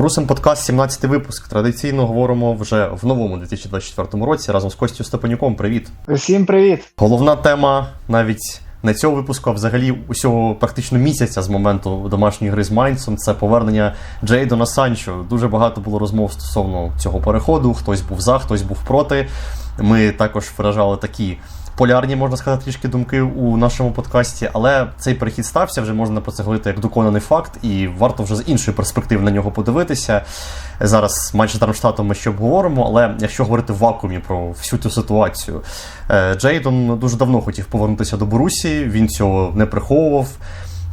Борусин подкаст, 17 випуск. Традиційно говоримо вже в новому 2024 році разом з Костю Степанюком. Привіт. Всім привіт! Головна тема навіть не цього випуску, а взагалі усього практично місяця з моменту домашньої гри з Майнцем. Це повернення Джейдона Санчо. Дуже багато було розмов стосовно цього переходу. Хтось був за, хтось був проти. Ми також виражали такі. Полярні, можна сказати, трішки думки у нашому подкасті, але цей перехід стався, вже можна про це говорити як доконаний факт, і варто вже з іншої перспективи на нього подивитися. Зараз з Дармштатом ми ще обговоримо, але якщо говорити в вакуумі про всю цю ситуацію, е, Джейдон дуже давно хотів повернутися до Борусі, він цього не приховував.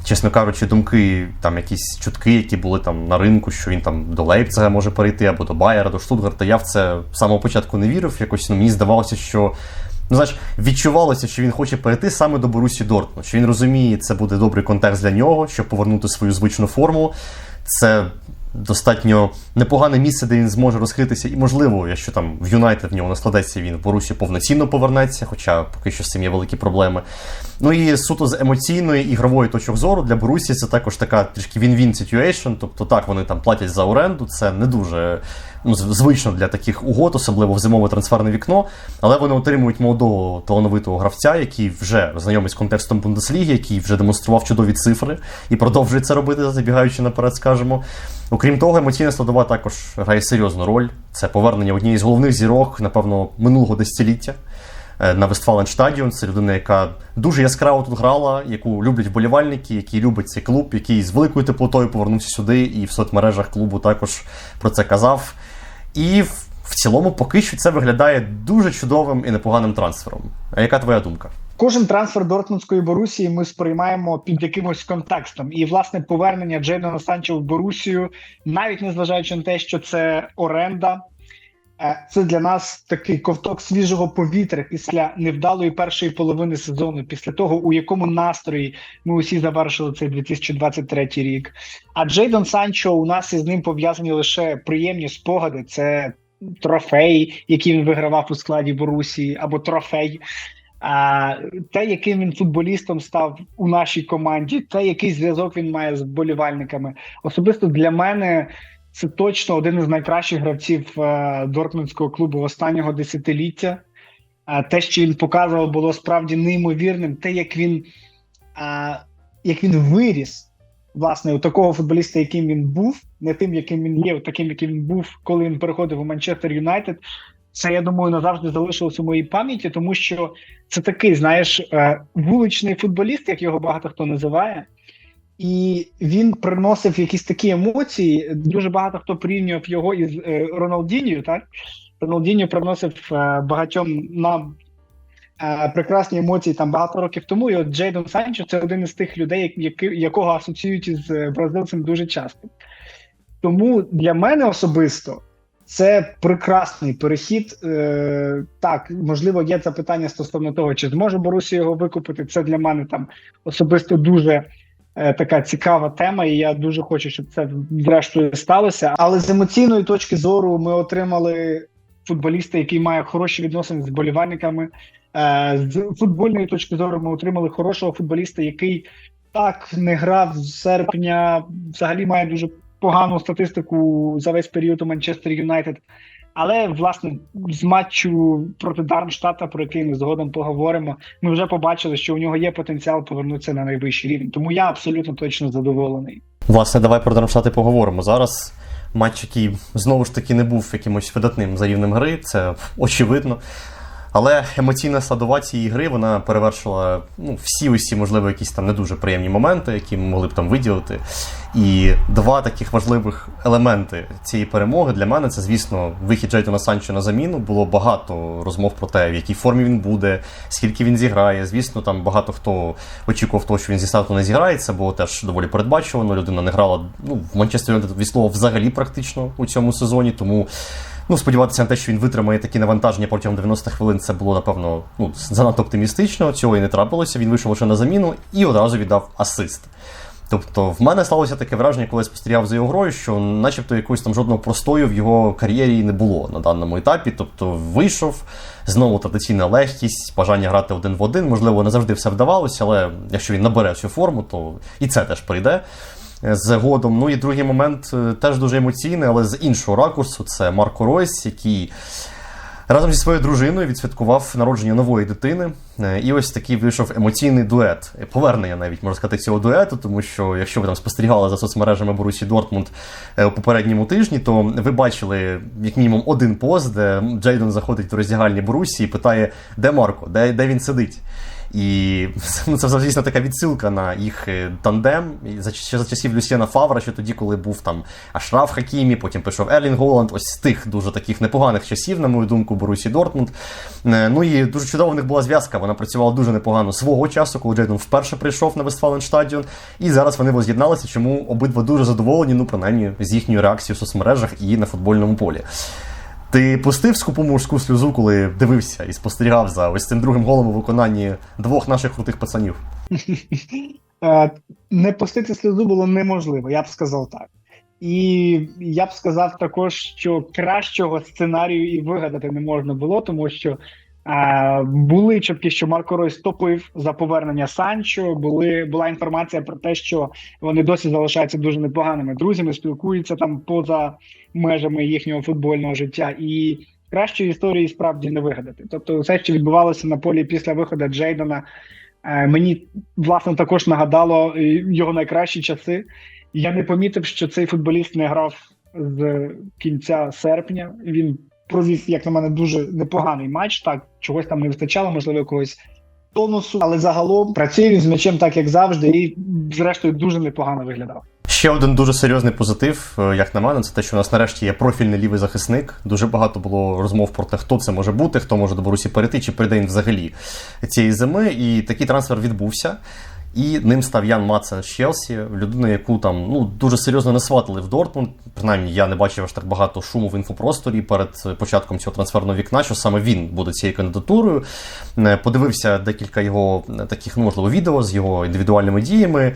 Чесно кажучи, думки, там якісь чутки, які були там на ринку, що він там до Лейпцига може перейти або до Байера, до Штутгарта. Я в це з самого початку не вірив. Якось ну, мені здавалося, що ну, знаєш, відчувалося, що він хоче перейти саме до Борусі Дортмунд, що він розуміє, це буде добрий контекст для нього, щоб повернути свою звичну форму. Це достатньо непогане місце, де він зможе розкритися. І, можливо, якщо там в Юнайтед в нього не складеться, він в Борусі повноцінно повернеться, хоча поки що з цим є великі проблеми. Ну і суто з емоційної ігрової точок зору для Борусі це також така трішки він-він situation. Тобто так, вони там платять за оренду, це не дуже ну, звично для таких угод, особливо в зимове трансферне вікно. Але вони отримують молодого талановитого гравця, який вже знайомий з контекстом Бундесліги, який вже демонстрував чудові цифри і продовжує це робити, забігаючи наперед, скажемо. Окрім того, емоційна складова також грає серйозну роль. Це повернення однієї з головних зірок, напевно, минулого десятиліття на Вестфаленштадіон. Це людина, яка дуже яскраво тут грала, яку люблять вболівальники, який любить цей клуб, який з великою теплотою повернувся сюди, і в соцмережах клубу також про це казав. І в, цілому, поки що це виглядає дуже чудовим і непоганим трансфером. А яка твоя думка? Кожен трансфер Дортмундської Борусії ми сприймаємо під якимось контекстом. І власне повернення Джейдона Санчо в Борусію, навіть незважаючи на те, що це оренда. Е, Це для нас такий ковток свіжого повітря після невдалої першої половини сезону, після того, у якому настрої ми усі завершили цей 2023 рік. А Джейдон Санчо у нас із ним пов'язані лише приємні спогади. Це трофей, який він вигравав у складі Борусії, або трофей. А те, яким він футболістом став у нашій команді, те, який зв'язок він має з вболівальниками, особисто для мене це точно один із найкращих гравців е, Дортмундського клубу останнього десятиліття. А те, що він показував, було справді неймовірним. Те, як він, як він виріс, власне, у такого футболіста, яким він був, не тим, яким він є, таким, яким він був, коли він переходив у Манчестер Юнайтед. Це я думаю назавжди залишилось у моїй пам'яті, тому що це такий, знаєш, е, вуличний футболіст, як його багато хто називає, і він приносив якісь такі емоції. Дуже багато хто порівнював його із е, Роналдіньою, так Роналдіньо приносив е, багатьом нам е, прекрасні емоції там багато років тому. І от Джейдон Санчо це один із тих людей, які, якого асоціюють із е, бразильцем дуже часто. Тому для мене особисто. Це прекрасний перехід. Е, Так, можливо, є запитання стосовно того, чи зможе Борусія його викупити. Це для мене там особисто дуже така цікава тема, і я дуже хочу, щоб це зрештою сталося. Але з емоційної точки зору ми отримали футболіста, який має хороші відносини з болівальниками. Е, з футбольної точки зору ми отримали хорошого футболіста, який так не грав з серпня, взагалі має дуже погану статистику за весь період у Манчестер Юнайтед. Але власне з матчу проти Дармштата, про який ми згодом поговоримо, ми вже побачили, що у нього є потенціал повернутися на найвищий рівень. Тому я абсолютно точно задоволений. Власне, давай про Дармштати поговоримо зараз. Матч, який знову ж таки не був якимось видатним за рівнем гри, це очевидно. Але емоційна складова цієї гри вона перевершила ну, всі усі, можливо, якісь там не дуже приємні моменти, які ми могли б там виділити. І два таких важливих елементи цієї перемоги для мене це, звісно, вихід Джейтона Санчо на заміну. Було багато розмов про те, в якій формі він буде, скільки він зіграє. Звісно, там багато хто очікував того, що він зі старту не зіграє. Це було теж доволі передбачувано. Людина не грала ну, в Манчестер від слова взагалі практично у цьому сезоні. Тому Ну, сподіватися на те, що він витримає такі навантаження протягом 90 хвилин, це було, напевно, ну, занадто оптимістично. Цього і не трапилося. Він вийшов лише на заміну і одразу віддав асист. Тобто, в мене сталося таке враження, коли я спостерігав за його грою, що, начебто, якогось там жодного простою в його кар'єрі не було на даному етапі. Тобто, вийшов знову традиційна легкість, бажання грати один в один. Можливо, не завжди все вдавалося, але якщо він набере цю форму, то і це теж прийде. Е, згодом. Ну і другий момент е, теж дуже емоційний, але з іншого ракурсу. Це Марко Ройс, який разом зі своєю дружиною відсвяткував народження нової дитини. Е, І ось такий вийшов емоційний дует. Повернення навіть можна сказати цього дуету, тому що якщо ви там спостерігали за соцмережами Борусі Дортмунд у попередньому тижні, то ви бачили як мінімум один пост, де Джейдон заходить до роздягальні Борусі і питає, де Марко, де, де він сидить. І ну, це звісно така відсилка на їх е, тандем. За, ще за часів Люсьєна Фавра, ще тоді, коли був там Ашраф Хакімі, потім пішов Ерлін Голланд. Ось з тих дуже таких непоганих часів, на мою думку, Борусі Дортмунд. Е, Ну і дуже чудова в них була зв'язка. Вона працювала дуже непогано свого часу, коли Джейдон вперше прийшов на Вестфаленштадіон. І зараз вони воз'єдналися, чому обидва дуже задоволені, ну принаймні з їхньою реакцією в соцмережах і на футбольному полі. Ти пустив скупу мужську сльозу, коли дивився і спостерігав за ось цим другим голом у виконанні двох наших крутих пацанів. Е, Не пустити сльозу було неможливо, я б сказав так. І я б сказав також, що кращого сценарію і вигадати не можна було, тому що були чутки, що Марко Ройс топив за повернення Санчо. Були була інформація про те, що вони досі залишаються дуже непоганими друзями, спілкуються там поза межами їхнього футбольного життя. І кращої історії справді не вигадати. Тобто, все, що відбувалося на полі після виходу Джейдена. Е, Мені власне також нагадало е, його найкращі часи. Я не помітив, що цей футболіст не грав з кінця серпня. Він провів, як на мене, дуже непоганий матч. Так, чогось там не вистачало, можливо, якогось тонусу, але загалом працює він з м'ячем так, як завжди, і зрештою дуже непогано виглядав. Ще один дуже серйозний позитив, е, як на мене, це те, що у нас нарешті є профільний лівий захисник. Дуже багато було розмов про те, хто це може бути, хто може до Борусі перейти, чи прийде він взагалі цієї зими. І такий трансфер відбувся. І ним став Ян Мацен з Челсі, людина, яку там ну дуже серйозно не сватили в Дортмунд. Принаймні, я не бачив аж так багато шуму в інфопросторі перед початком цього трансферного вікна, що саме він буде цією кандидатурою. Е, Подивився декілька його е, таких, ну можливо, відео з його індивідуальними діями.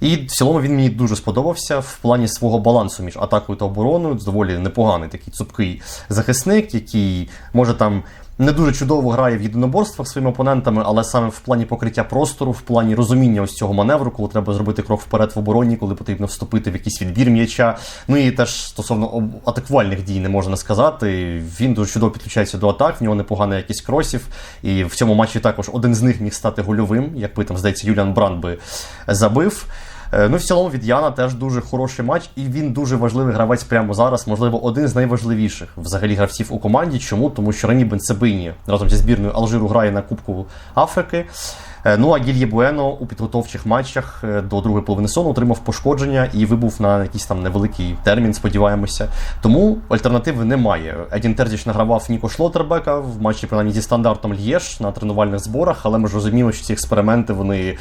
І в цілому він мені дуже сподобався в плані свого балансу між атакою та обороною. Доволі непоганий такий цупкий захисник, який може там не дуже чудово грає в єдиноборствах своїми опонентами, але саме в плані покриття простору, в плані розуміння ось цього маневру, коли треба зробити крок вперед в обороні, коли потрібно вступити в якийсь відбір м'яча. Ну і теж стосовно атакувальних дій не можна сказати. Він дуже чудово підключається до атак, в нього непогана якість кросів. І в цьому матчі також один з них міг стати гольовим, якби там, здається, Юліан Бранд би забив. Е, Ну, в цілому від Яна теж дуже хороший матч, і він дуже важливий гравець прямо зараз. Можливо, один з найважливіших взагалі гравців у команді. Чому? Тому що Рені Бенцебині разом зі збірною Алжиру грає на Кубку Африки. Е, Ну а Гільє Буено у підготовчих матчах е, до другої половини сону отримав пошкодження і вибув на якийсь там невеликий термін, сподіваємося. Тому альтернативи немає. Едін Терзіч награвав Ніко Шлотербека в матчі, принаймні зі стандартом Л'єш на тренувальних зборах, але ми ж розуміємо, що ці експерименти вони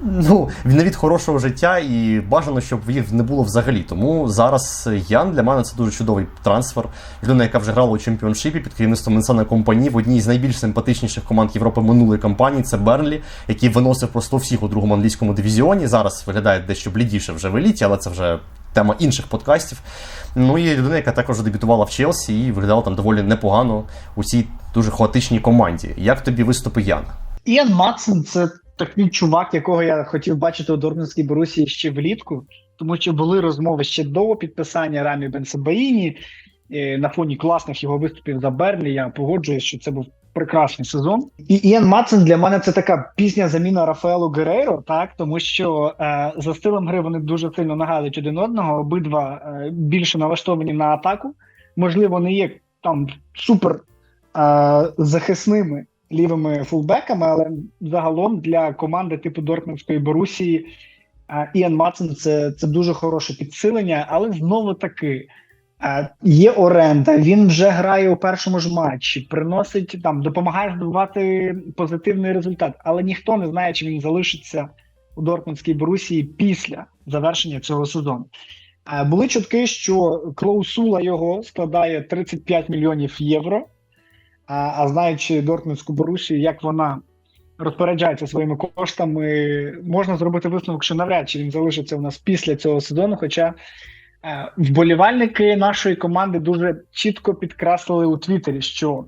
Ну, не від хорошого життя і бажано, щоб їх не було взагалі. Тому зараз Ян для мене це дуже чудовий трансфер. Людина, яка вже грала у чемпіоншипі під керівництвом Менсана Компані в одній з найбільш симпатичніших команд Європи минулої кампанії. Це Бернлі, який виносив просто всіх у другому англійському дивізіоні. Зараз виглядає дещо блідіше вже в еліті, але це вже тема інших подкастів. Ну і людина, яка також дебютувала в Челсі і виглядала там доволі непогано у цій дуже хаотичній команді. Як тобі виступи Яна? Іан Матсен це такий чувак, якого я хотів бачити у Дортмундській Борусії ще влітку, тому що були розмови ще до підписання Рамі Бенсабаїні е, на фоні класних його виступів за Берлі. Я погоджуюсь, що це був прекрасний сезон. І Іан Матсен для мене це така пісня заміна Рафаелу Герейро, так тому що е, за стилем гри вони дуже сильно нагадують один одного. Обидва е, більше налаштовані на атаку. Можливо, не є там супер е, захисними лівими фулбеками, але загалом для команди типу Дортмундської Борусії е, Іан Матсен це, це дуже хороше підсилення, але знову таки. е, Є оренда, він вже грає у першому ж матчі, приносить там, допомагає здобувати позитивний результат, але ніхто не знає, чи він залишиться у Дортмундській Борусії після завершення цього сезону. Е, Були чутки, що клаусула його складає 35 мільйонів євро. А, а знаючи Дортмундську Борусію, як вона розпоряджається своїми коштами, можна зробити висновок, що навряд чи він залишиться у нас після цього сезону. Хоча е, вболівальники нашої команди дуже чітко підкреслили у Твіттері, що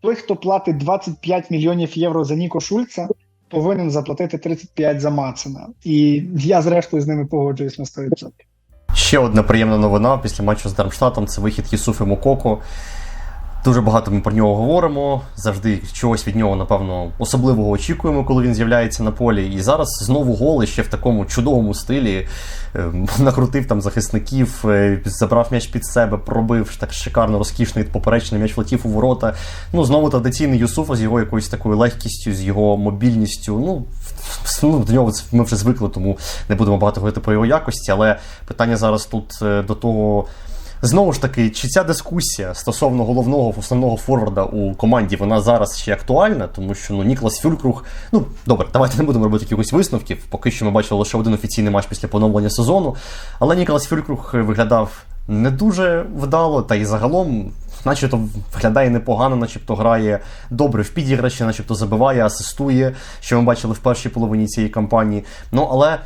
той, хто платить 25 мільйонів євро за Ніко Шульца, повинен заплатити 35 за Мацина. І я, зрештою, з ними погоджуюсь на 100%. Ще одна приємна новина після матчу з Дармштатом це вихід Єсуфи Мококо. Дуже багато ми про нього говоримо. Завжди чогось від нього, напевно, особливого очікуємо, коли він з'являється на полі. І зараз знову гол і ще в такому чудовому стилі. Е, Накрутив там захисників, е, забрав м'яч під себе, пробив так шикарно розкішний поперечний м'яч влетів у ворота. Ну, знову традиційний Юсуфа з його якоюсь такою легкістю, з його мобільністю. Ну, ну, до нього ми вже звикли, тому не будемо багато говорити про його якості. Але питання зараз тут е, до того. Знову ж таки, чи ця дискусія стосовно головного основного форварда у команді вона зараз ще актуальна, тому що ну Ніклас Фюлькруг, ну добре, давайте не будемо робити якихось висновків. Поки що ми бачили лише один офіційний матч після поновлення сезону. Але Ніклас Фюлькруг виглядав не дуже вдало, та й загалом, начебто, виглядає непогано, начебто грає добре в підіграші, начебто забиває, асистує, що ми бачили в першій половині цієї кампанії. Ну але.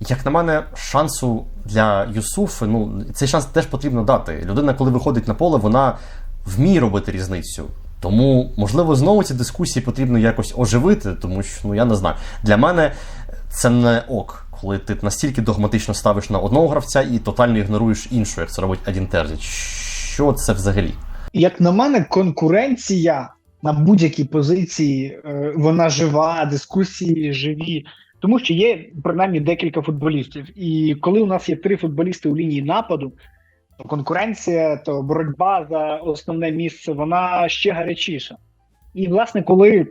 Як на мене, шансу для Юсуфи, ну цей шанс теж потрібно дати. Людина, коли виходить на поле, вона вміє робити різницю. Тому, можливо, знову ці дискусії потрібно якось оживити, тому що ну я не знаю. Для мене це не ок, коли ти настільки догматично ставиш на одного гравця і тотально ігноруєш іншого, як це робить Адін Терзіч. Що це взагалі? Як на мене, конкуренція на будь-якій позиції е, вона жива, дискусії живі. Тому що є принаймні декілька футболістів. І коли у нас є три футболісти у лінії нападу, то конкуренція, то боротьба за основне місце, вона ще гарячіша. І, власне, коли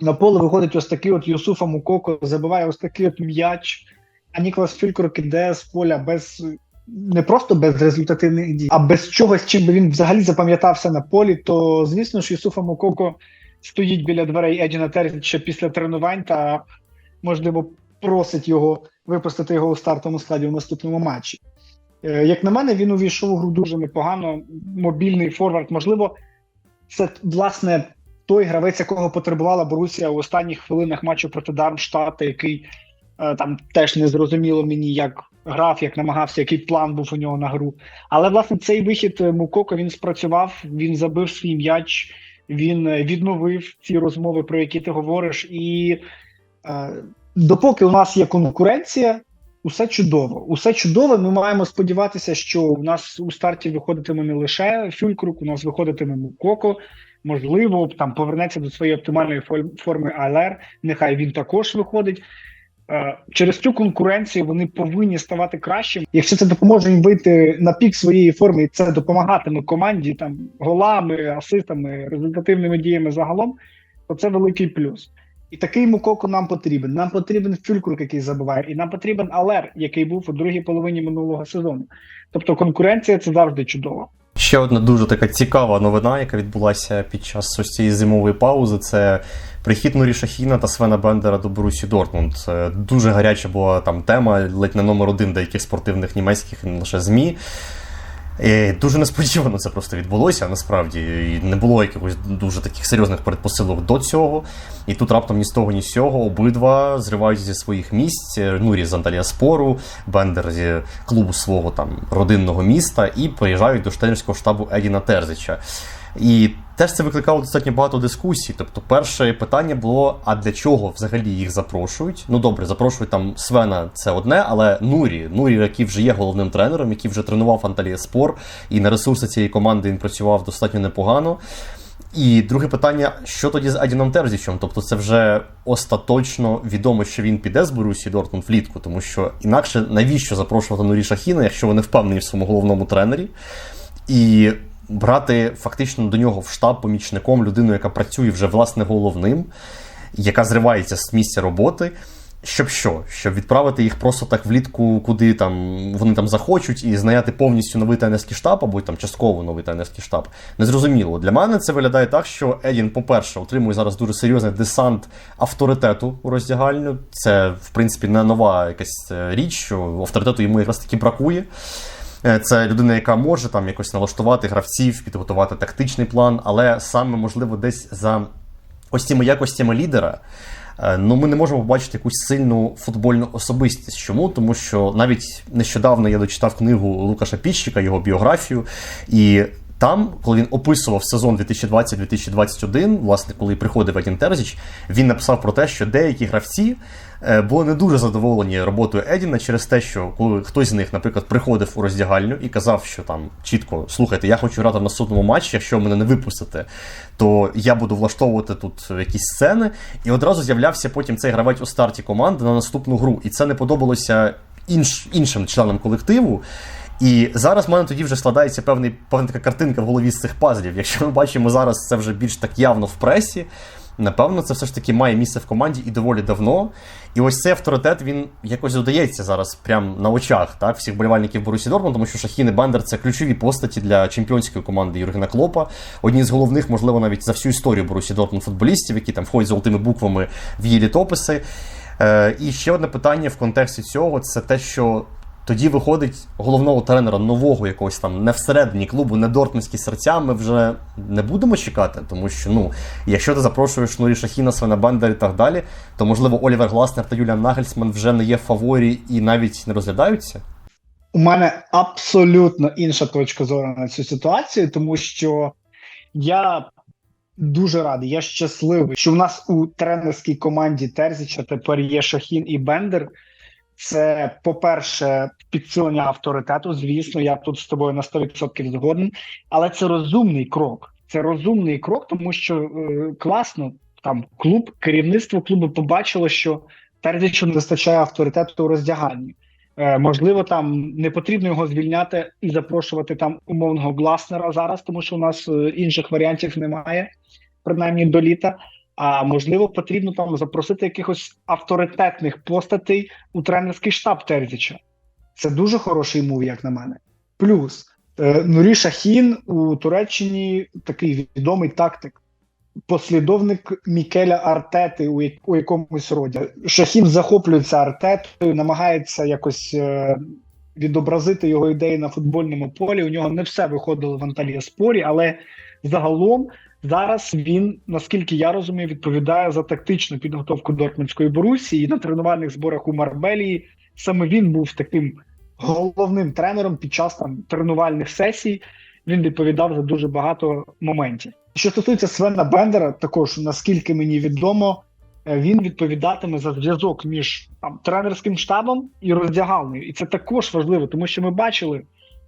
на поле виходить ось такий от Юсуфа Мукоко, забиває ось такий от м'яч, а Ніколас Фюлькрок іде з поля без не просто без результативних дій, а без чогось, чим би він взагалі запам'ятався на полі, то звісно ж Юсуфа Мукоко стоїть біля дверей Едіна Терзіча після тренувань та можливо, просить його випустити його у стартовому складі у наступному матчі. Е, Як на мене, він увійшов у гру дуже непогано. Мобільний форвард, можливо, це власне той гравець, якого потребувала Борусія у останніх хвилинах матчу проти Дармштата, який е, там теж не зрозуміло мені, як грав, як намагався, який план був у нього на гру. Але власне цей вихід е, Мукоко він спрацював, він забив свій м'яч, він відновив ці розмови, про які ти говориш, і Допоки у нас є конкуренція, усе чудово. Усе чудово. Ми маємо сподіватися, що у нас у старті виходитиме не лише Фюлькрук, у нас виходитиме Мукоко. Можливо, там повернеться до своєї оптимальної форми Алер. Нехай він також виходить. Е, Через цю конкуренцію вони повинні ставати кращими. Якщо це допоможе їм вийти на пік своєї форми, і це допомагатиме команді там голами, асистами, результативними діями загалом, то це великий плюс. І такий Мукоко нам потрібен. Нам потрібен Фюлькрук, який забиває, і нам потрібен Алер, який був у другій половині минулого сезону. Тобто конкуренція це завжди чудово. Ще одна дуже така цікава новина, яка відбулася під час ось цієї зимової паузи. Це прихід Нурі Шахіна та Свена Бендера до Борусі Дортмунд. Дуже гаряча була там тема, ледь не номер один деяких спортивних німецьких не лише ЗМІ. І дуже несподівано це просто відбулося насправді. І не було якихось дуже таких серйозних передпосилок до цього. І тут раптом ні з того, ні з цього обидва зривають зі своїх місць. Нурі з Анталіаспору, Бендер зі клубу свого там родинного міста і приїжджають до штельського штабу Едіна Терзича. І теж це викликало достатньо багато дискусій. Тобто, перше питання було: а для чого взагалі їх запрошують? Ну добре, запрошують там Свена, це одне, але Нурі, Нурі, який вже є головним тренером, який вже тренував Анталія Спор, і на ресурси цієї команди він працював достатньо непогано. І друге питання: що тоді з Адіном Терзічем? Тобто, це вже остаточно відомо, що він піде з Борусі Дортмунд влітку, тому що інакше навіщо запрошувати Нурі Шахіна, якщо вони впевнені в своєму головному тренері? І брати фактично до нього в штаб помічником людину, яка працює вже власне головним, яка зривається з місця роботи. Щоб що? Щоб відправити їх просто так влітку, куди там вони там захочуть, і знайти повністю новий тренерський штаб, або там частково новий тренерський штаб. Незрозуміло. Для мене це виглядає так, що Едін, по-перше, отримує зараз дуже серйозний десант авторитету у роздягальню. Це, в принципі, не нова якась річ, що авторитету йому якраз таки бракує. Це людина, яка може там якось налаштувати гравців, підготувати тактичний план, але саме можливо десь за ось цими якостями лідера. Ну, ми не можемо побачити якусь сильну футбольну особистість. Чому? Тому що навіть нещодавно я дочитав книгу Лукаша Піщика, його біографію, і там, коли він описував сезон 2020-2021, власне, коли приходив Едін Терзіч, він написав про те, що деякі гравці е, були не дуже задоволені роботою Едіна через те, що коли хтось з них, наприклад, приходив у роздягальню і казав, що там чітко слухайте, я хочу грати в наступному матчі, якщо мене не випустите, то я буду влаштовувати тут якісь сцени. І одразу з'являвся потім цей гравець у старті команди на наступну гру. І це не подобалося інш, іншим членам колективу. І зараз в мене тоді вже складається певний, певна така картинка в голові з цих пазлів. Якщо ми бачимо зараз це вже більш так явно в пресі, напевно, це все ж таки має місце в команді і доволі давно. І ось цей авторитет він якось додається зараз прямо на очах так, всіх болівальників Борусі Дортмунд, тому що Шахін і Бендер це ключові постаті для чемпіонської команди Юргена Клопа. Одні з головних, можливо, навіть за всю історію Борусі Дортмунд футболістів, які там входять золотими буквами в її літописи. Е, і ще одне питання в контексті цього це те, що тоді виходить головного тренера нового якогось там не всередині клубу, не дортмундські серця. Ми вже не будемо чекати, тому що ну, якщо ти запрошуєш Нурі Шахіна, Свена Бендер і так далі, то можливо Олівер Гласнер та Юліан Нагельсман вже не є в фаворі і навіть не розглядаються. У мене абсолютно інша точка зору на цю ситуацію, тому що я дуже радий, я щасливий, що в нас у тренерській команді Терзіча тепер є Шахін і Бендер. Це, по-перше, підсилення авторитету. Звісно, я тут з тобою на 100% згоден, але це розумний крок. Це розумний крок, тому що е, класно там клуб, керівництво клубу побачило, що Терзічу не вистачає авторитету у роздяганні. Е, можливо, там не потрібно його звільняти і запрошувати там умовного Гласнера зараз, тому що у нас е, інших варіантів немає, принаймні до літа. А можливо, потрібно там запросити якихось авторитетних постатей у тренерський штаб Терзіча. Це дуже хороший мув, як на мене. Плюс е, Нурі Шахін у Туреччині такий відомий тактик, послідовник Мікеля Артети у, у якомусь роді. Шахін захоплюється Артетою, намагається якось е, відобразити його ідеї на футбольному полі. У нього не все виходило в Анталія спорі, але загалом зараз він, наскільки я розумію, відповідає за тактичну підготовку Дортмундської Борусі і на тренувальних зборах у Марбелії. Саме він був таким головним тренером під час там тренувальних сесій. Він відповідав за дуже багато моментів. Що стосується Свена Бендера, також наскільки мені відомо, е, він відповідатиме за зв'язок між там тренерським штабом і роздягалнею. І це також важливо, тому що ми бачили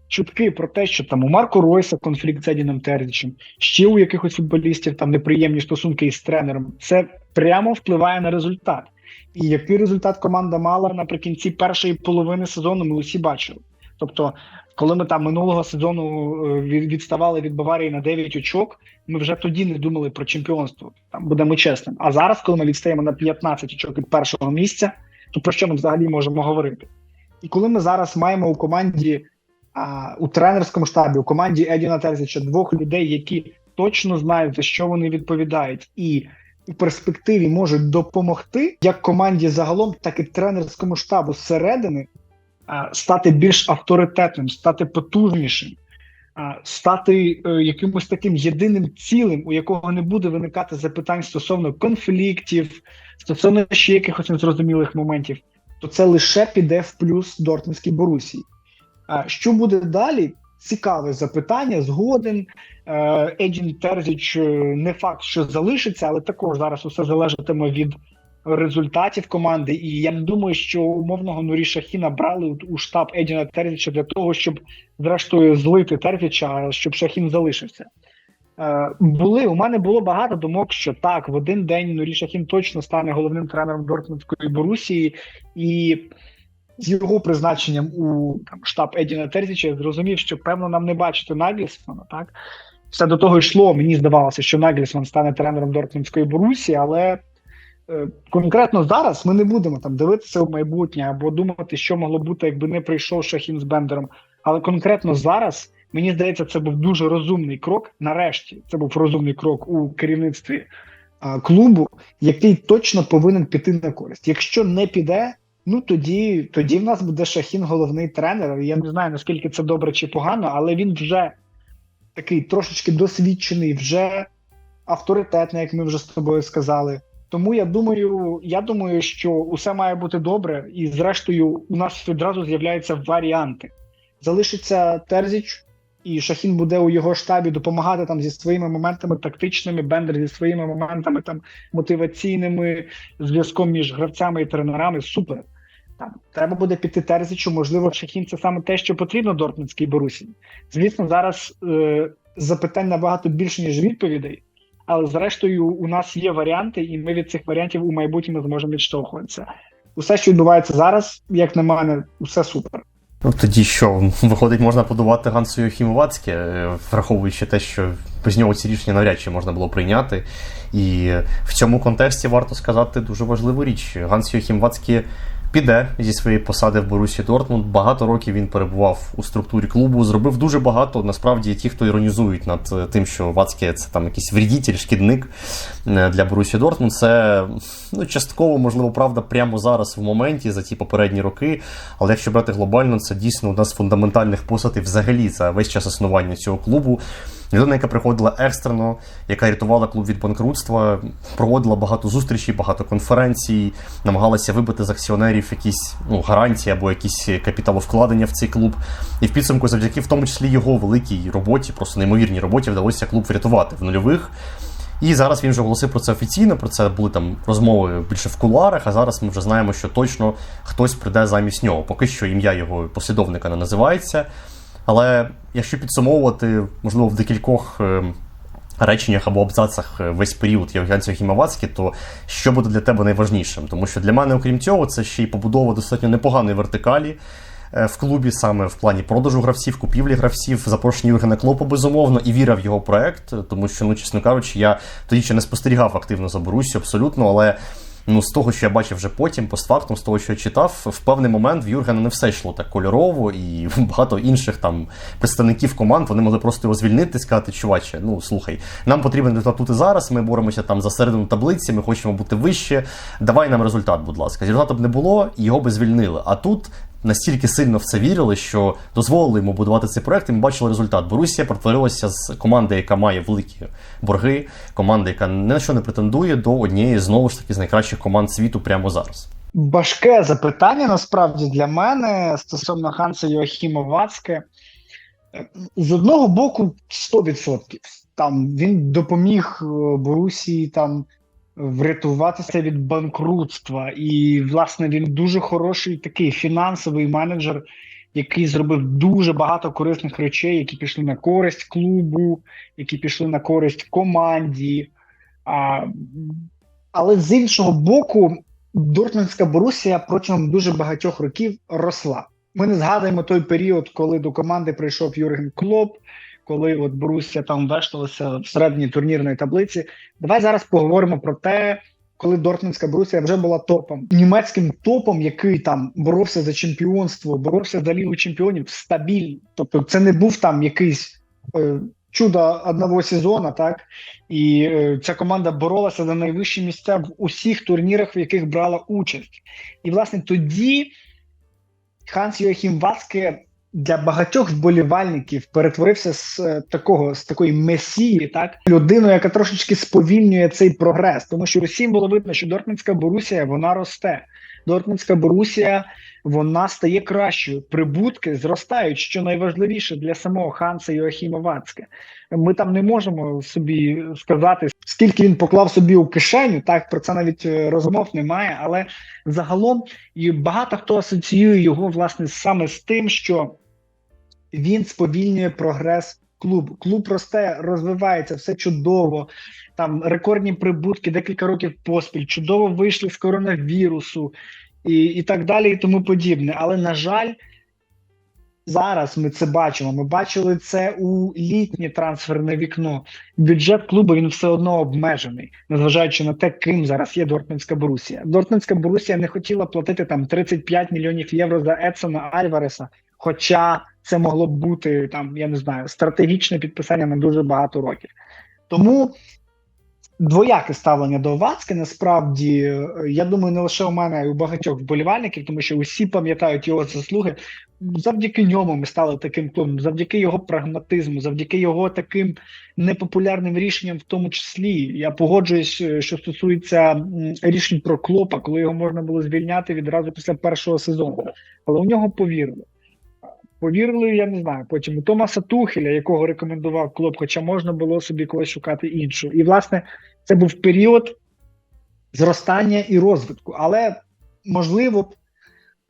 чутки про те, що там у Марко Ройса конфлікт з Едіном Тердічем, ще у якихось футболістів там неприємні стосунки із тренером. Це прямо впливає на результат. І який результат команда мала наприкінці першої половини сезону, ми усі бачили. Тобто, коли ми там минулого сезону е, відставали від Баварії на 9 очок, ми вже тоді не думали про чемпіонство. Там будемо чесним. А зараз, коли ми відстаємо на 15 очок від першого місця, то про що ми взагалі можемо говорити? І коли ми зараз маємо у команді, а, у тренерському штабі, у команді Едіна Терзіча двох людей, які точно знають, за що вони відповідають, і у перспективі можуть допомогти як команді загалом, так і тренерському штабу зсередини а, стати більш авторитетним, стати потужнішим, стати е, якимось таким єдиним цілим, у якого не буде виникати запитань стосовно конфліктів, стосовно ще якихось незрозумілих моментів, то це лише піде в плюс Дортмундській Борусі. Що буде далі? Цікаве запитання. Згоден. Е, Еджін Терзіч е, не факт, що залишиться, але також зараз усе залежатиме від результатів команди. І я не думаю, що умовного Нурі Шахіна брали у- у штаб Едіна Терзіча для того, щоб зрештою злити Терзіча, щоб Шахін залишився. Е, були у мене було багато думок, що так, в один день Нурі Шахін точно стане головним тренером Дортмундської Борусії, і з його призначенням у там, штаб Едіна Терзіча я зрозумів, що певно нам не бачити Наглісмана. Так все до того йшло. Мені здавалося, що Наглісман стане тренером Дортмундської Борусі, але е, конкретно зараз ми не будемо там дивитися в майбутнє або думати, що могло бути, якби не прийшов Шахін з Бендером. Але конкретно зараз мені здається, це був дуже розумний крок. Нарешті це був розумний крок у керівництві а, клубу, який точно повинен піти на користь. Якщо не піде, ну тоді, тоді в нас буде Шахін головний тренер. Я не знаю наскільки це добре чи погано, але він вже такий трошечки досвідчений, вже авторитетний, як ми вже з тобою сказали. Тому я думаю, я думаю, що усе має бути добре, і зрештою, у нас відразу з'являються варіанти. Залишиться Терзіч і Шахін буде у його штабі допомагати там зі своїми моментами тактичними, Бендер зі своїми моментами там мотиваційними, зв'язком між гравцями і тренерами. Супер. Там треба буде піти Терзичу. Можливо, Шахін це саме те, що потрібно Дортмундській Борусі. Звісно, зараз е, запитань набагато більше, ніж відповідей. Але зрештою, у нас є варіанти, і ми від цих варіантів у майбутньому зможемо відштовхуватися. Усе, що відбувається зараз, як на мене, усе супер. Ну тоді що, виходить, можна подувати Гансу Йохіму Вацьке, е, враховуючи те, що без нього ці рішення навряд чи можна було прийняти. І в цьому контексті варто сказати дуже важливу річ. Ганс Йохім Вацьке піде зі своєї посади в Борусі Дортмунд. Багато років він перебував у структурі клубу, зробив дуже багато. Насправді, ті, хто іронізують над е, тим, що Вацьке це там якийсь вредитель, шкідник е, для Борусі Дортмунд, це ну, частково, можливо, правда, прямо зараз в моменті за ті попередні роки. Але якщо брати глобально, це дійсно одна з фундаментальних посад і взагалі за весь час існування цього клубу. Людина, яка приходила екстрено, яка рятувала клуб від банкрутства, проводила багато зустрічей, багато конференцій, намагалася вибити з акціонерів якісь ну, гарантії або якісь капіталовкладення в цей клуб. І в підсумку, завдяки в тому числі його великій роботі, просто неймовірній роботі, вдалося клуб врятувати в нульових. І зараз він вже оголосив про це офіційно. Про це були там розмови більше в кулуарах. А зараз ми вже знаємо, що точно хтось прийде замість нього. Поки що ім'я його послідовника не називається. Але якщо підсумовувати, можливо, в декількох е, реченнях або абзацах е, весь період Євгенція Хімавацькі, то що буде для тебе найважнішим? Тому що для мене, окрім цього, це ще й побудова достатньо непоганої вертикалі. е, В клубі саме в плані продажу гравців, купівлі гравців, запрошення Юргена Клопа, безумовно, і віра в його проект, тому що, ну, чесно кажучи, я тоді ще не спостерігав активно за Борусю, абсолютно, але ну, з того, що я бачив вже потім, постфактум, з того, що я читав, в певний момент в Юргена не все йшло так кольорово, і багато інших там представників команд вони могли просто його звільнити сказати, чуваче, ну слухай, нам потрібен результат тут і зараз. Ми боремося там за середину таблиці, ми хочемо бути вище. Давай нам результат, будь ласка. Результату б не було, його би звільнили. А тут. Настільки сильно в це вірили, що дозволили йому будувати цей проект, і ми бачили результат. Борусія перетворилася з команди, яка має великі борги, команди, яка ні на що не претендує, до однієї знову ж таки з найкращих команд світу прямо зараз. Важке запитання насправді для мене стосовно Ханса Йоахіма Вацке. З одного боку, 100%. Там він допоміг е, Борусії там врятуватися від банкрутства. І, власне, він дуже хороший такий фінансовий менеджер, який зробив дуже багато корисних речей, які пішли на користь клубу, які пішли на користь команді. А, але з іншого боку, Дортмундська Борусія протягом дуже багатьох років росла. Ми не згадуємо той період, коли до команди прийшов Юрген Клоп, коли от Борусія там вешталася всередині турнірної таблиці. Давай зараз поговоримо про те, коли Дортмундська Борусія вже була топом, німецьким топом, який там боровся за чемпіонство, боровся за лігу чемпіонів стабільно. Тобто, це не був там якийсь. Е, Чудо одного сезону, так і е, ця команда боролася за найвищі місця в усіх турнірах, в яких брала участь. І власне тоді Ханс Йохім Вацке для багатьох вболівальників перетворився з е, такого з такої месії, так людиною, яка трошечки сповільнює цей прогрес, тому що усім було видно, що Дортмундська Борусія вона росте. Дортмундська Борусія вона стає кращою. Прибутки зростають, що найважливіше для самого Ханса Йоахіма Вацке. Ми там не можемо собі сказати, скільки він поклав собі у кишеню. Так про це навіть е, розмов немає. Але загалом і багато хто асоціює його власне саме з тим, що він сповільнює прогрес клубу. Клуб росте, розвивається, все чудово. Там рекордні прибутки, декілька років поспіль, чудово вийшли з коронавірусу і, і так далі, і тому подібне. Але на жаль. Зараз ми це бачимо. Ми бачили це у літнє трансферне вікно. Бюджет клубу він все одно обмежений, незважаючи на те, ким зараз є Дортмундська Борусія. Дортмундська Борусія не хотіла платити там 35 мільйонів євро за Едсона Альвареса, хоча це могло б бути там, я не знаю, стратегічне підписання на дуже багато років. Тому двояке ставлення до Вацки. Насправді, я думаю, не лише у мене, а й у багатьох вболівальників, тому що усі пам'ятають його заслуги. Завдяки ньому ми стали таким клубом, завдяки його прагматизму, завдяки його таким непопулярним рішенням, в тому числі. Я погоджуюсь, е, що стосується рішень про клопа, коли його можна було звільняти відразу після першого сезону. Але у нього повірили. Повірили, я не знаю. Потім у Томаса Тухеля, якого рекомендував клуб, хоча можна було собі когось шукати іншу. І, власне, це був період зростання і розвитку. Але можливо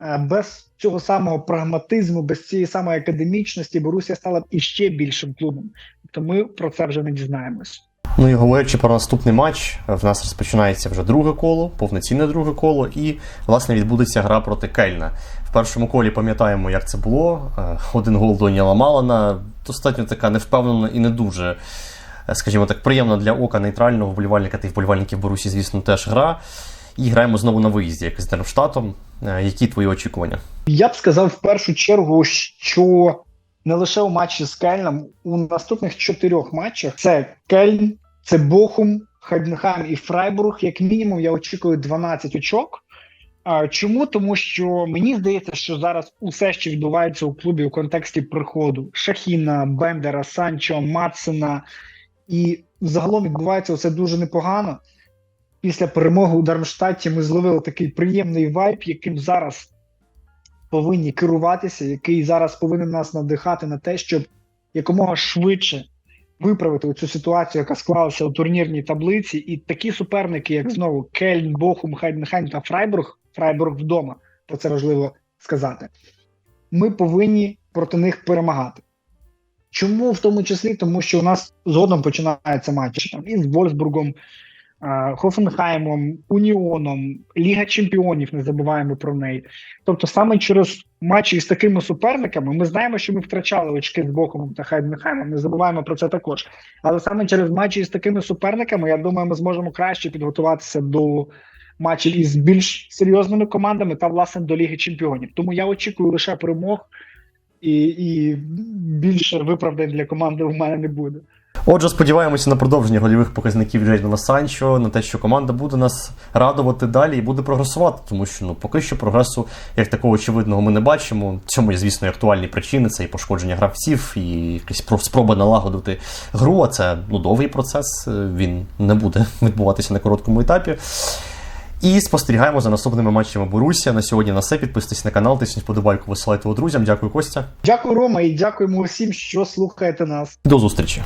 е, без цього самого прагматизму, без цієї самої академічності, Борусія стала б іще більшим клубом. Тобто ми про це вже не дізнаємось. Ну і говорячи про наступний матч, в нас розпочинається вже друге коло, повноцінне друге коло, і власне відбудеться гра проти Кельна. В першому колі пам'ятаємо, як це було. Е, Один гол Доніела Малана, достатньо така невпевнена і не дуже, е, скажімо так, приємна для ока нейтрального вболівальника та вболівальників Борусі, звісно, теж гра. І граємо знову на виїзді, як з Дермштатом. Е, Які твої очікування? Я б сказав в першу чергу, що не лише у матчі з Кельном, у наступних чотирьох матчах це Кельн, це Бохум, Хайденхайм і Фрайбург. Як мінімум, я очікую 12 очок. Чому? Тому що мені здається, що зараз усе, що відбувається у клубі у контексті приходу Шахіна, Бендера, Санчо, Матсена, і загалом відбувається все дуже непогано. Після перемоги у Дармштадті ми зловили такий приємний вайб, яким зараз повинні керуватися, який зараз повинен нас надихати на те, щоб якомога швидше виправити цю ситуацію, яка склалася у турнірній таблиці, і такі суперники, як знову Кельн, Бохум, Хайденхайн та Фрайбург, Фрайбург вдома, про це важливо сказати. Ми повинні проти них перемагати. Чому в тому числі? Тому що у нас згодом починається матч там із з е, Хофенхаймом, Уніоном, Ліга Чемпіонів, не забуваємо про неї. Тобто, саме через матчі з такими суперниками ми знаємо, що ми втрачали очки з Бохумом та Хайденхаймом, не забуваємо про це також. Але саме через матчі з такими суперниками, я думаю, ми зможемо краще підготуватися до матчів із більш серйозними командами та власне до Ліги Чемпіонів. Тому я очікую лише перемог. І, і більше виправдань для команди в мене не буде. Отже, сподіваємося на продовження гольових показників Джейдона Санчо, на те, що команда буде нас радувати далі і буде прогресувати, тому що ну поки що прогресу як такого очевидного ми не бачимо. Цьому є, звісно, і актуальні причини. Це і пошкодження гравців, і якась про- спроба налагодити гру. А це ну, довгий процес. Він не буде відбуватися на короткому етапі. І спостерігаємо за наступними матчами Борусія. На сьогодні на все. Підписуйтесь на канал, тисніть вподобайку, висилайте його друзям. Дякую, Костя. Дякую, Рома, і дякуємо усім, що слухаєте нас. До зустрічі.